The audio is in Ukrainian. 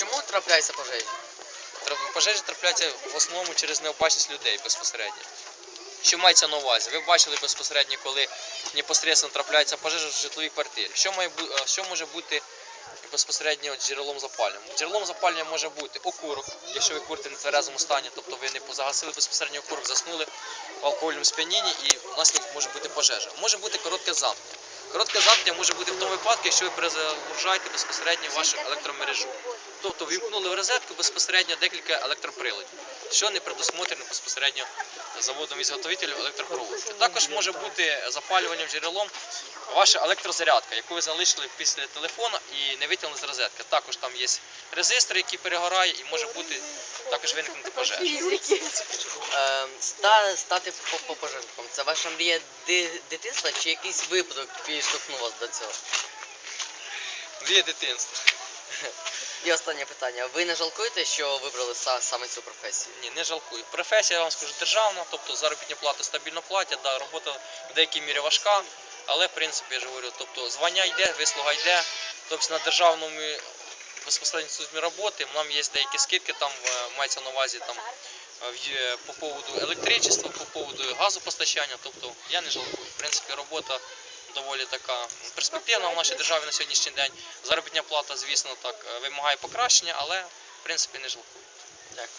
Чому трапляються пожежі? Тра- Пожежі трапляються в основному через необачність людей безпосередньо. Що мається на увазі? Ви бачили безпосередньо, коли непосередньо трапляється пожежа в житловій квартирі. Що, має, що може бути безпосередньо джерелом запалення? Джерелом запалення може бути окурок, якщо ви курите в нетверезому стані, тобто ви не загасили безпосередньо окурок, заснули в алкогольному сп'янінні і у нас може бути пожежа. Може бути коротке замкнення. Коротке замкнення може бути в тому випадку, якщо ви перезагружаєте безпосередньо вашу електромережу. Тобто вімкнули в розетку безпосередньо декілька електроприладів, що не предусмотрено безпосередньо заводом ізготовителів електропроводки. Також може бути запалюванням джерелом ваша електрозарядка, яку ви залишили після телефона і не витягнули з розетки. Також там є резистор, який перегорає, і може бути також виникнути пожежа. Е, ста, стати по- по- пожежником. Це ваша мрія ди- дитинства чи якийсь випадок підштовхнув вас до цього? Мрія дитинства. І останнє питання. Ви не жалкуєте, що вибрали са- саме цю професію? Ні, не жалкую. Професія, я вам скажу, державна, тобто заробітні плати стабільно платять, да, робота в деякій мірі важка, але в принципі я ж говорю, тобто звання йде, вислуга йде. Тобто на державному безпосередньо службі роботи нам є деякі скидки, там е, мається на увазі там е, е, по поводу електричества, по поводу газопостачання. Тобто я не жалкую. В принципі, робота доволі така перспективна в нашій державі на сьогоднішній день. Заробітня плата, звісно, так е, вимагає покращення, але в принципі не жалкую. Дякую.